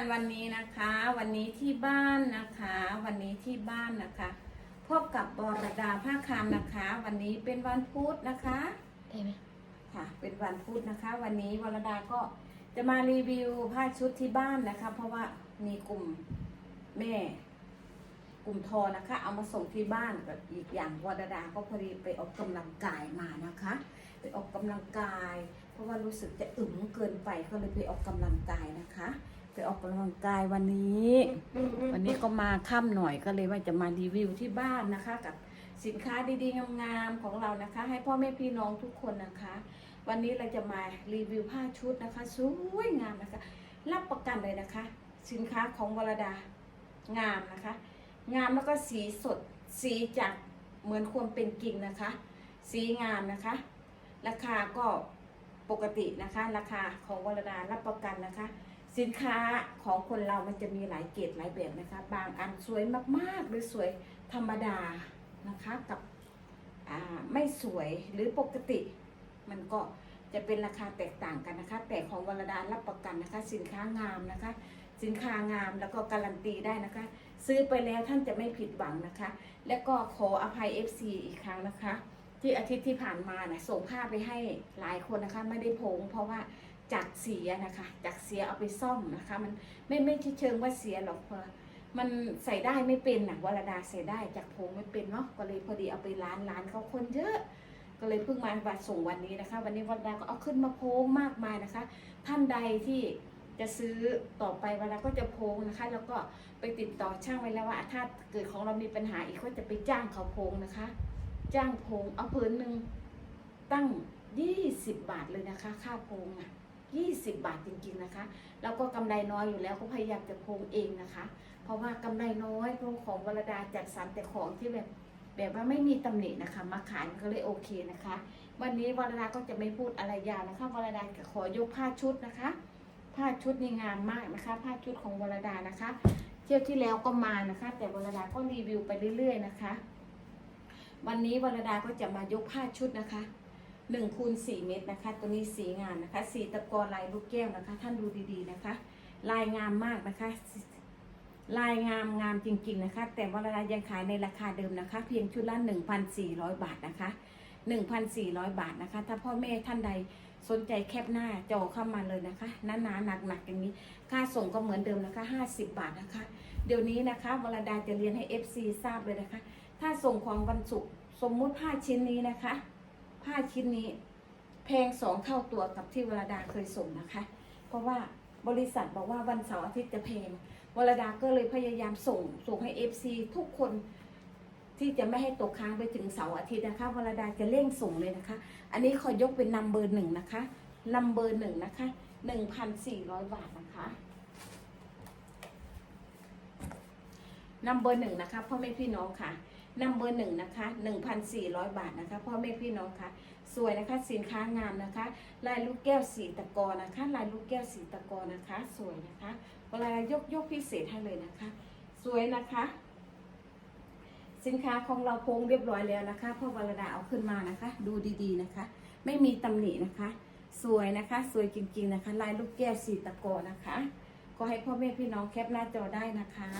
กันวันนี้นะคะ วันนี้ที่บ้านนะคะ วันนี้ที่บ้านนะคะ พบกับบรดาภาคคามนะคะ วันนี้เป็นวันพุธนะคะได้ไหมค่ะ เป็นวันพุธนะคะ วันนี้วรดาก็จะมารีวิวผ้าชุดที่บ้านนะคะ เพราะว่ามีกลุ่มแม่ กลุ่มทอนะคะ เอามาส่งที่บ้านกับอีกอย่างวรดาก็พอดีไปออกกำลังกายมานะคะ ไปออกกำลังกาย เพราะว่ารู้สึกจะอึมเกินไปก็เลยไปออกกำลังกายนะคะ ไปออกกำลังกายวันนี้ วันนี้ก็มาค่ำหน่อยก็เลยว่าจะมารีวิวที่บ้านนะคะ กับสินค้าดีๆงามๆของเรานะคะ ให้พ่อแม่พี่น้องทุกคนนะคะ วันนี้เราจะมารีวิวผ้าชุดนะคะสวยงามนะคะ รับประกันเลยนะคะ สินค้าของวรดางามนะคะ งามแล้วก็สีสดสีจากเหมือนควรเป็นจริงนะคะ สีงามนะคะ ราคาก็ปกตินะคะ ราคาของวรดารับประกันนะคะ สินค้าของคนเรามันจะมีหลายเกรดหลายแบบนะคะ บางอันสวยมากๆ หรือสวยธรรมดานะคะกับไม่สวยหรือปกติ มันก็จะเป็นราคาแตกต่างกันนะคะ แต่ของวรดารับประกันนะคะ สินค้างามนะคะ สินค้างามแล้วก็การันตีได้นะคะ ซื้อไปแล้วท่านจะไม่ผิดหวังนะคะ และก็ขออภัย FC อีกครั้งนะคะ ที่อาทิตย์ที่ผ่านมานะส่งผ้าไปให้หลายคนนะคะ ไม่ได้โพงเพราะว่า จากเสียนะคะ จากเสียเอาไปซ่อมนะคะ มันไม่ไม่เชิงว่าเสียหรอกพราะมันใส่ได้ไม่เป็นนะวรดาใส่ได้จากโพงไม่เป็นเนาะก็เลยพอดีเอาไปร้านร้านเขาคนเยอะ ก็เลยเพิ่งมาบัตรส่งวันนี้นะคะ วันนี้วรดาก็เอาขึ้นมาโพงมากมายนะคะ ท่านใดที่จะซื้อต่อไปเวลาก็จะโพงนะคะ แล้วก็ไปติดต่อช่างไว้แล้วว่าถ้าเกิดของเรามีปัญหาอีกก็จะไปจ้างเขาโพงนะคะ จ้างโพงเอาผืนหนึ่งตั้ง 20 บาทเลยนะคะ ค่าโพงอะ 20 บาทจริงๆนะคะ แล้วก็กำไรน้อยอยู่แล้วก็พยายามจะโพงเองนะคะ เพราะว่ากำไรน้อยเพราะของวรดาจัดสรรแต่ของที่แบบแบบว่าไม่มีตำหนินะคะ มาขายก็เลยโอเคนะคะ วันนี้วรดาก็จะไม่พูดอะไรยาวนะคะวรดาจะขอยกผ้าชุดนะคะ ผ้าชุดนี่งามมากนะคะ ผ้าชุดของวรดานะคะ เที่ยวที่แล้วก็มานะคะ แต่วรดาก็รีวิวไปเรื่อย ๆ นะคะ วันนี้วรดาก็จะมายกผ้าชุดนะคะ หนึ่งคูณสี่เมตรนะคะ ตัวนี้สีงามนะคะ สีตะกอลายลูกแก้วนะคะ ท่านดูดีๆนะคะ ลายงามมากนะคะ ลายงามงามจริงๆนะคะ แต่ว่ารดายังขายในราคาเดิมนะคะ เพียงชุดละ 1,400 บาทนะคะ 1,400 บาทนะคะ ถ้าพ่อแม่ท่านใดสนใจแคปหน้าจอเข้ามาเลยนะคะหนาๆหนักๆอย่างนี้ ค่าส่งก็เหมือนเดิมนะคะ 50 บาทนะคะ เดี๋ยวนี้นะคะวรดาจะเรียนให้ FC ทราบเลยนะคะ ถ้าส่งของวันศุกร์สมมุติผ้าชิ้นนี้นะคะ ผ้าชิ้นนี้ แพงสองเท่าตัวกับที่วรดาเคยส่งนะคะ เพราะว่าบริษัทบอกว่าวันเสาร์อาทิตย์จะแพงวรดาก็เลยพยายามส่งส่งให้ FC ทุกคนที่จะไม่ให้ตกค้างไปถึงเสาร์อาทิตย์นะคะวรดาจะเร่งส่งเลยนะคะ อันนี้ขอยกเป็นนัมเบอร์หนึ่งนะคะนัมเบอร์หนึ่งนะคะหนึ่งพันสี่ร้อยบาทนะคะนัมเบอร์หนึ่งนะคะพ่อแม่พี่น้องค่ะ นัมเบอร์หนึ่งนะคะหนึ่งพันสี่ร้อยบาทนะคะพ่อแม่พี่น้องคะสวยนะคะสินค้างามนะคะ ลายลูกแก้วสีตะกอนะคะ ลายลูกแก้วสีตะกอนะคะ สวยนะคะเวลายกยกพิเศษให้เลยนะคะ สวยนะคะ สินค้าของเราโพงเรียบร้อยแล้วนะคะพ่อวรดาเอาขึ้นมานะคะ ดูดีๆนะคะ ไม่มีตำหนินะคะ สวยนะคะ สวยจริงๆนะคะ ลายลูกแก้วสีตะกอนะคะ ก็ให้พ่อแม่พี่น้องแคปหน้าจอได้นะคะ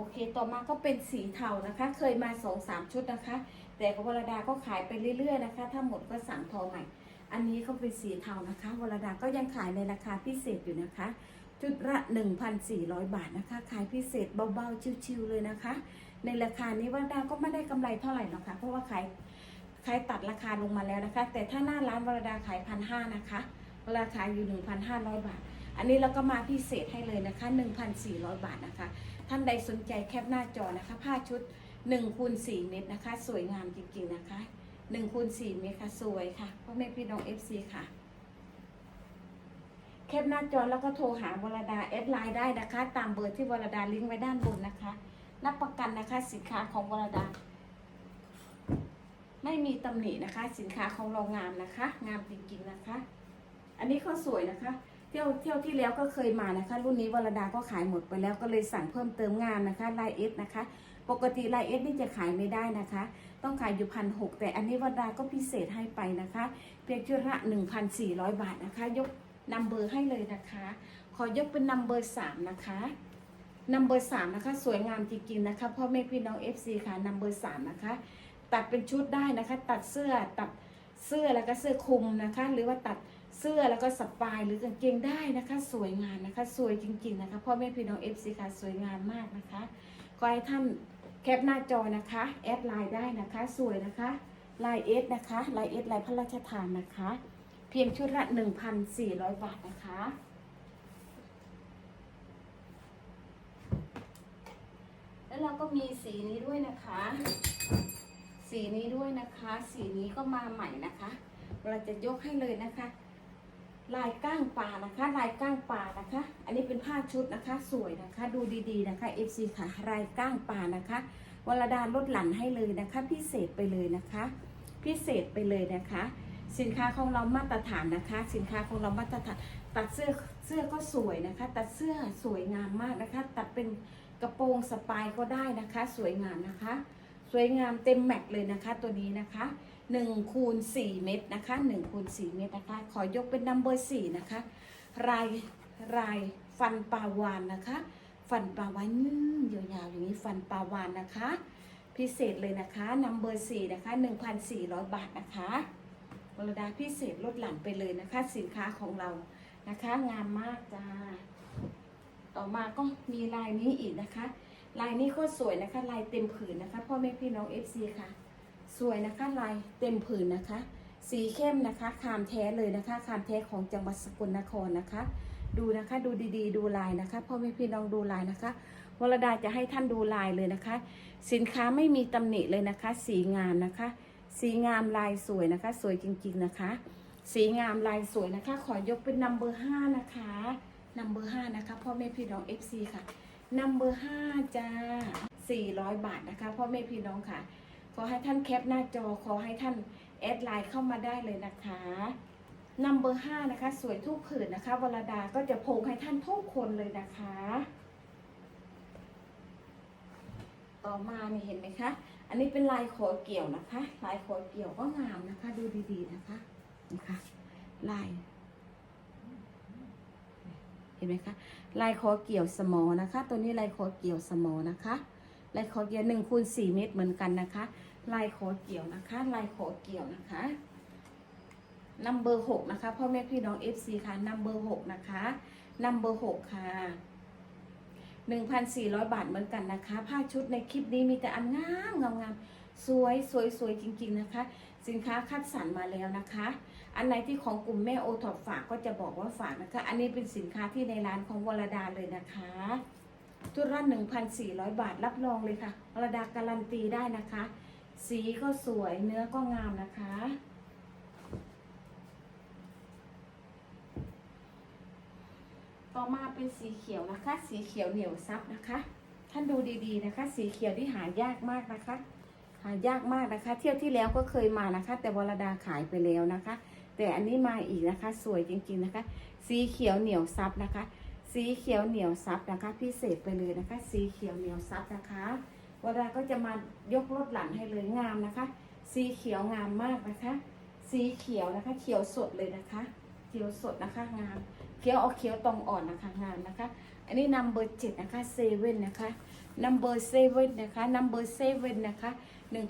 โอเค ต่อมาก็เป็นสีเทานะคะ เคยมาสองสามชุดนะคะ แต่กวรดาก็ขายไปเรื่อยๆนะคะ ถ้าหมดก็สั่งทอใหม่ อันนี้ก็เป็นสีเทานะคะ วรดาก็ยังขายในราคาพิเศษอยู่นะคะจุดละ 1,400 บาทนะคะ ขายพิเศษเบาๆ ชิวๆเลยนะคะ ในราคานี้วรดาก็ไม่ได้กำไรเท่าไหร่หรอกค่ะเพราะว่าขายขายตัดราคาลงมาแล้วนะคะ แต่ถ้าหน้าร้านวรดาขายพันห้านะคะราคาอยู่ 1,500 บาท อันนี้เราก็มาพิเศษให้เลยนะคะ 1,400 บาทนะคะ ท่านใดสนใจแคปหน้าจอนะคะ ผ้าชุด1คูณ4เมตรนะคะ สวยงามจริงๆนะคะ1คูณ4เมตรค่ะสวยค่ะพ่อแม่พี่น้อง FC ค่ะ แคปหน้าจอแล้วก็โทรหาวรดาแอดไลน์ได้นะคะ ตามเบอร์ที่วรดาลิงก์ไว้ด้านบนนะคะ รับประกันนะคะสินค้าของวรดาไม่มีตำหนินะคะ สินค้าของเรางามนะคะ งามจริงๆนะคะ อันนี้ก็สวยนะคะ เที่ยวเที่ยวที่แล้วก็เคยมานะคะ รุ่นนี้วรดาก็ขายหมดไปแล้วก็เลยสั่งเพิ่มเติมงานนะคะลายเอสนะคะ ปกติลายเอสนี่จะขายไม่ได้นะคะ ต้องขายอยู่พันหกแต่อันนี้วรดาก็พิเศษให้ไปนะคะ เพียงชุดละ1,400 บาทนะคะ ยกนัมเบอร์ให้เลยนะคะ ขอยกเป็นนัมเบอร์สามนะคะนัมเบอร์สามนะคะสวยงามจริงๆนะคะพ่อแม่พี่น้อง FC ค่ะนัมเบอร์สามนะคะ ตัดเป็นชุดได้นะคะ ตัดเสื้อตัดเสื้อแล้วก็เสื้อคลุมนะคะ หรือว่าตัด เสื้อแล้วก็สปายหรือกางเกงได้นะคะ สวยงามนะคะ สวยจริงๆนะคะพ่อแม่พี่น้อง FC ค่ะสวยงามมากนะคะขอให้ท่านแคปหน้าจอนะคะแอดไลน์ได้นะคะ สวยนะคะลายเอสนะคะลายเอสลายพระราชทานนะคะ เพียงชุดละ 1,400 บาทนะคะแล้วเราก็มีสีนี้ด้วยนะคะ สีนี้ด้วยนะคะ สีนี้ก็มาใหม่นะคะ เราจะยกให้เลยนะคะ ลายก้างปลานะคะ ลายก้างปลานะคะ อันนี้เป็นผ้าชุดนะคะ สวยนะคะ ดูดีๆนะคะ FC ค่ะ ลายก้างปลานะคะวรดาลดหลั่นให้เลยนะคะ พิเศษไปเลยนะคะ พิเศษไปเลยนะคะ สินค้าของเรามาตรฐานนะคะ สินค้าของเรามาตรฐาน ตัดเสื้อเสื้อก็สวยนะคะ ตัดเสื้อสวยงามมากนะคะ ตัดเป็นกระโปรงสปายก็ได้นะคะ สวยงามนะคะ สวยงามเต็มแม็กเลยนะคะ ตัวนี้นะคะ 1คูณ4เม็ดนะคะ1คูณ4เม็ดนะคะ ขอยกเป็นนัมเบอร์4นะคะลายลายฟันปลาวานนะคะ ฟันปลาวานยืดยาวๆอย่างนี้ฟันปลาวานนะคะ พิเศษเลยนะคะนัมเบอร์4นะคะ 1,400 บาทนะคะวรดาพิเศษลดหลั่นไปเลยนะคะ สินค้าของเรานะคะ งามมากจ้าต่อมาก็มีลายนี้อีกนะคะ ลายนี้ก็สวยนะคะ ลายเต็มผืนนะคะพ่อแม่พี่น้อง FC ค่ะ สวยนะคะลายเต็มผืนนะคะ สีเข้มนะคะคามแท้เลยนะคะ คามแท้ของจังหวัดสกลนครนะคะ ดูนะคะดูดีๆ ดูลายนะคะพ่อแม่พี่น้องดูลายนะคะวรดาจะให้ท่านดูลายเลยนะคะ สินค้าไม่มีตำหนิเลยนะคะ สีงามนะคะ สีงามลายสวยนะคะ สวยจริงๆนะคะ สีงามลายสวยนะคะ ขอยกเป็นนัมเบอร์ห้านะคะนัมเบอร์ห้านะคะพ่อแม่พี่น้อง FC ค่ะนัมเบอร์ห้าจ้า400 บาทนะคะพ่อแม่พี่น้องค่ะ ขอให้ท่านแคปหน้าจอขอให้ท่านแอดไลน์เข้ามาได้เลยนะคะนัมเบอร์ห้านะคะ สวยทุกผืนนะคะวรดาก็จะโพงให้ท่านทุกคนเลยนะคะ ต่อมานี่เห็นไหมคะ อันนี้เป็นลายขอเกี่ยวนะคะ ลายขอเกี่ยวก็งามนะคะ ดูดีๆนะคะนะคะ ลาย เห็นไหมคะ ลายคอเกี่ยวสมอนะคะ ตัวนี้ลายคอเกี่ยวสมอนะคะ ลายคอเกี่ยวหนึ่งคูณสี่เมตรเหมือนกันนะคะ ลายคอเกี่ยวนะคะ ลายคอเกี่ยวนะคะนัมเบอร์หกนะคะพ่อแม่พี่น้อง FC ค่ะนัมเบอร์หกนะคะนัมเบอร์หกค่ะหนึ่งพันสี่ร้อยบาทเหมือนกันนะคะ ผ้าชุดในคลิปนี้มีแต่อันงามงามงามสวยสวยสวยจริง ๆนะคะ สินค้าคัดสรรมาแล้วนะคะ อันไหนที่ของกลุ่มแม่โอท็อปฝากก็จะบอกว่าฝากนะคะ อันนี้เป็นสินค้าที่ในร้านของวรดาเลยนะคะ ชุดละ1,400 บาทรับรองเลยค่ะวรดาการันตีได้นะคะ สีก็สวยเนื้อก็งามนะคะ ต่อมาเป็นสีเขียวนะคะ สีเขียวเหนียวซับนะคะ ท่านดูดีๆนะคะ สีเขียวที่หายากมากนะคะ หายากมากนะคะ เที่ยวที่แล้วก็เคยมานะคะ แต่วรดาขายไปแล้วนะคะ แต่อันนี้มาอีกนะคะ สวยจริงๆนะคะ สีเขียวเหนียวซับนะคะ สีเขียวเหนียวซับนะคะ พิเศษไปเลยนะคะ สีเขียวเหนียวซับนะคะวราก็จะมายกลดหลังให้เลยงามนะคะ สีเขียวงามมากนะคะ สีเขียวนะคะ เขียวสดเลยนะคะ เขียวสดนะคะงาม เขียวเอาเขียวตรงอ่อนนะคะงามนะคะ อันนี้นัมเบอร์เจ็ดนะคะเซเว่นนะคะนัมเบอร์เซเว่นนะคะนัมเบอร์เซเว่นนะคะ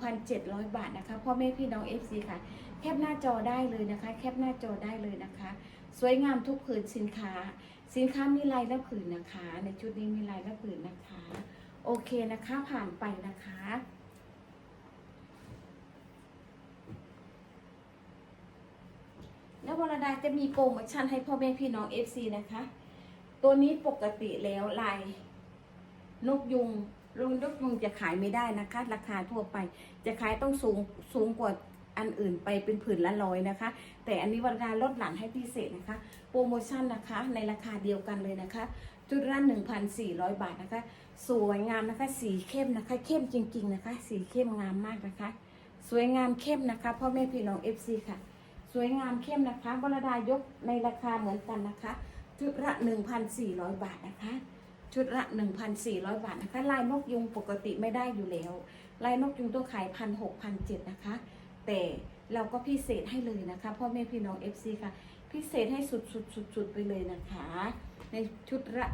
1,700บาทนะคะพ่อแม่พี่น้อง FC ค่ะ แคปหน้าจอได้เลยนะคะ แคปหน้าจอได้เลยนะคะ สวยงามทุกผืนสินค้า สินค้ามีลายและผืนนะคะ ในชุดนี้มีลายและผืนนะคะ โอเคนะคะผ่านไปนะคะแล้ววรดาจะมีโปรโมชั่นให้พ่อแม่พี่น้อง FC นะคะ ตัวนี้ปกติแล้วลายนกยุงลุงนกยุงจะขายไม่ได้นะคะ ราคาทั่วไป จะขายต้องสูงสูงกว่า อันอื่นไปเป็นผืนละร้อยนะคะ แต่อันนี้วรดาลดหลังให้พิเศษนะคะ โปรโมชั่นนะคะในราคาเดียวกันเลยนะคะ จุดละ1,400 บาทนะคะ สวยงามนะคะ สีเข้มนะคะ เข้มจริง ๆนะคะ สีเข้มงามมากนะคะ สวยงามเข้มนะคะพ่อแม่พี่น้อง FC ค่ะ สวยงามเข้มนะคะวรดายกในราคาเหมือนกันนะคะ จุดละ1,400 บาทนะคะชุดละ 1,400 บาทนะคะ ลายนกยุงปกติไม่ได้อยู่แล้ว ลายนกยุงต้องขายพันหกพันเจ็ดนะคะ แต่เราก็พิเศษให้เลยนะคะพ่อแม่พี่น้อง FC ค่ะ พิเศษให้สุดสุดสุดสุดไปเลยนะคะ ในชุดละ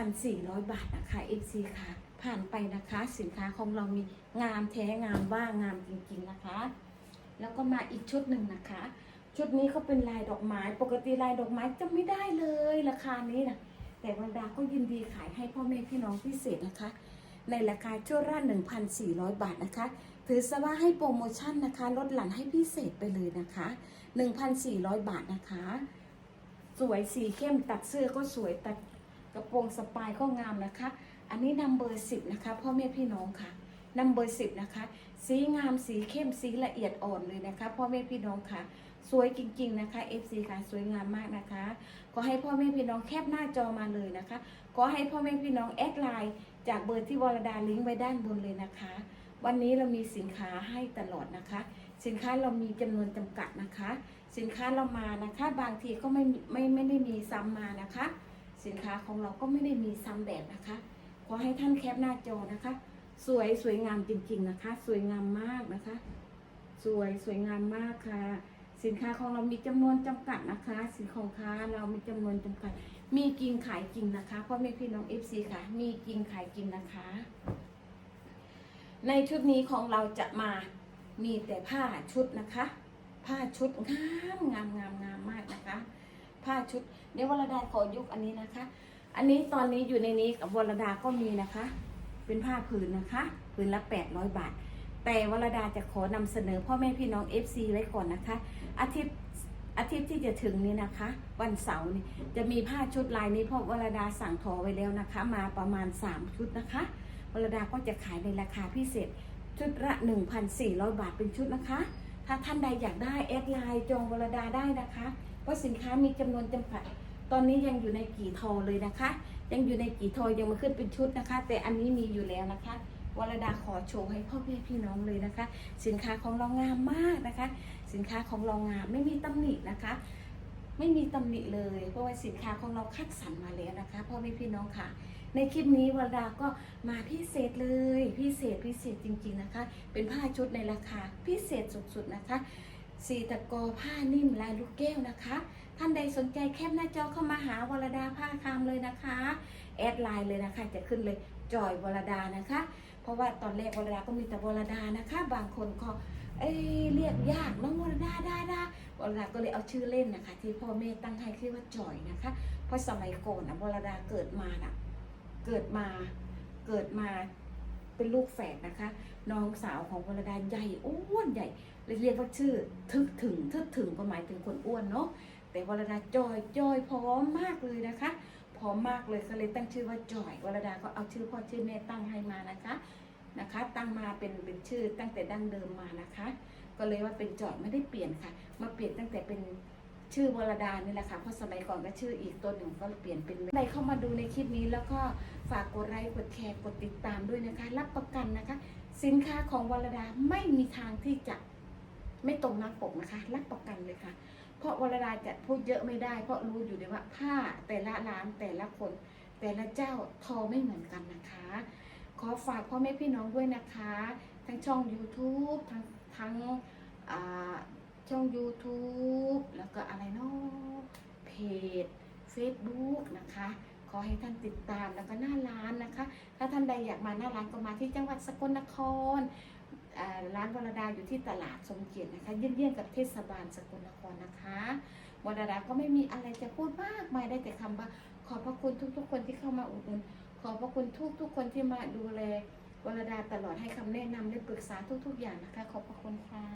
1,400 บาทนะคะ FC ค่ะ ผ่านไปนะคะ สินค้าของเรามีงามแท้งามว่างามจริงๆนะคะ แล้วก็มาอีกชุดหนึ่งนะคะ ชุดนี้เขาเป็นลายดอกไม้ ปกติลายดอกไม้จะไม่ได้เลยราคานี้นะแต่วันดาก็ยินดีขายให้พ่อแม่พี่น้องพิเศษนะคะ ในราคาชั่วละ1,400 บาทนะคะ ถือซะว่าให้โปรโมชั่นนะคะ ลดหลั่นให้พิเศษไปเลยนะคะ 1,400 บาทนะคะ สวยสีเข้มตัดเสื้อก็สวยตัดกระโปรงสปายก็งามนะคะ อันนี้นัมเบอร์สิบนะคะพ่อแม่พี่น้องค่ะนัมเบอร์สิบนะคะ สีงามสีเข้มสีละเอียดอ่อนเลยนะคะพ่อแม่พี่น้องค่ะสวยจริง ๆ นะคะ FC ค่ะสวยงามมากนะคะขอให้พ่อแม่พี่น้องแคปหน้าจอมาเลยนะคะขอให้พ่อแม่พี่น้องแอดไลน์ จากเบอร์ที่วรดาลิงก์ไว้ด้านบนเลยนะคะ วันนี้เรามีสินค้าให้ตลอดนะคะ สินค้าเรามีจำนวนจำกัดนะคะ สินค้าเรามานะคะ บางทีก็ไม่ไม่ไม่ได้มีซ้ำมานะคะ สินค้าของเราก็ไม่ได้มีซ้ำแบบนะคะขอให้ท่านแคปหน้าจอนะคะ สวยสวยงามจริงๆนะคะ สวยงามมากนะคะ สวยสวยงามมากค่ะ สินค้าของเรามีจำนวนจำกัดนะคะ สินของค้าเรามีจำนวนจำกัด มีจริงขายจริงนะคะพ่อแม่พี่น้อง FC ค่ะ มีจริงขายจริงนะคะ ในชุดนี้ของเราจะมามีแต่ผ้าชุดนะคะ ผ้าชุดงามงามงามงามมากนะคะ ผ้าชุดเดี๋ยววรดาขอยุกอันนี้นะคะ อันนี้ตอนนี้อยู่ในนี้กับวรดาก็มีนะคะ เป็นผ้าผืนนะคะ ผืนละ800บาท แต่วรดาจะขอนำเสนอพ่อแม่พี่น้อง FC ไว้ก่อนนะคะ อาทิตย์อาทิตย์ที่จะถึงนี้นะคะ วันเสาร์นี่จะมีผ้าชุดลายนี้เพราะวรดาสั่งทอไว้แล้วนะคะ มาประมาณ 3 ชุดนะคะวรดาก็จะขายในราคาพิเศษชุดละ 1,400 บาทเป็นชุดนะคะ ถ้าท่านใดอยากได้แอดไลน์จองวรดาได้นะคะ เพราะสินค้ามีจำนวนจำกัด ตอนนี้ยังอยู่ในกี่ทอเลยนะคะ ยังอยู่ในกี่ทอยังมาขึ้นเป็นชุดนะคะ แต่อันนี้มีอยู่แล้วนะคะ วรดาขอโชว์ให้พ่อแม่พี่น้องเลยนะคะ สินค้าของเรางามมากนะคะ สินค้าของเรางามไม่มีตำหนินะคะ ไม่มีตำหนิเลย เพราะว่าสินค้าของเราคัดสรรมาแล้วนะคะพ่อแม่พี่น้องค่ะ ในคลิปนี้วรดาก็มาพิเศษเลยพิเศษพิเศษจริงๆนะคะ เป็นผ้าชุดในราคาพิเศษสุดๆนะคะสีตะกอผ้านิ่มลายลูกแก้วนะคะ ท่านใดสนใจแคปหน้าจอเข้ามาหาวรดาผ้าคามเลยนะคะ แอดไลน์เลยนะคะ จะขึ้นเลยจอยวรดานะคะ เพราะว่าตอนแรกวรดาก็มีแต่วรดานะคะ บางคนก็เอ้ยเรียกยากน้องวรดาด้ได้วรดาก็เลยเอาชื่อเล่นนะคะ ที่พ่อแม่ตั้งให้คือว่าจอยนะคะ เพราะสมัยก่อนนะวรดาเกิดมาน่ะเกิดมาเกิดมาเป็นลูกแฝดนะคะ น้องสาวของวรดาใหญ่อ้วนใหญ่เลยเรียกว่าชื่อทึกถึงทึกถึงก็หมายถึงคนอ้วนเนาะแต่วรดาจอยจอยพร้อมมากเลยนะคะ พร้อมมากเลยก็เลยตั้งชื่อว่าจอยวรดาก็เอาชื่อพ่อชื่อแม่ตั้งให้มานะคะนะคะ ตั้งมาเป็นเป็นชื่อตั้งแต่ดั้งเดิมมานะคะ ก็เลยว่าเป็นจอยไม่ได้เปลี่ยนค่ะ มาเปลี่ยนตั้งแต่เป็นชื่อวรดานี่แหละค่ะเพราะสมัยก่อนก็ชื่ออีกตัวหนึ่งก็เปลี่ยนเป็นใครเข้ามาดูในคลิปนี้แล้วก็ฝากกดไลค์กดแชร์กดติดตามด้วยนะคะ รับประกันนะคะ สินค้าของวรดาไม่มีทางที่จะไม่ตรงน้าปกนะคะ รับประกันเลยค่ะ เพราะวรดาจะพูดเยอะไม่ได้ เพราะรู้อยู่เลยว่าผ้าแต่ละร้านแต่ละคน แต่ละเจ้าทอไม่เหมือนกันนะคะ ขอฝากพ่อแม่พี่น้องด้วยนะคะ ทั้งช่อง YouTube ทั้งทั้งช่อง YouTube แล้วก็อะไรเนาะเพจ Facebook นะคะขอให้ท่านติดตามแล้วก็หน้าร้านนะคะ ถ้าท่านใดอยากมาหน้าร้านก็มาที่จังหวัดสกลนคร ร้านวรดาอยู่ที่ตลาดสมเกียรตินะคะเยี่ยงๆกับเทศบาลสกลนครนะคะวรดาก็ไม่มีอะไรจะพูดมากมายได้แต่คำว่า ขอบพระคุณทุกๆ คนที่เข้ามาอุดหนุนขอบพระคุณทุกๆคนที่มาดูแลวรดาตลอดให้คำแนะนำและปรึกษาทุก ๆ อย่างนะคะ ขอบพระคุณค่ะ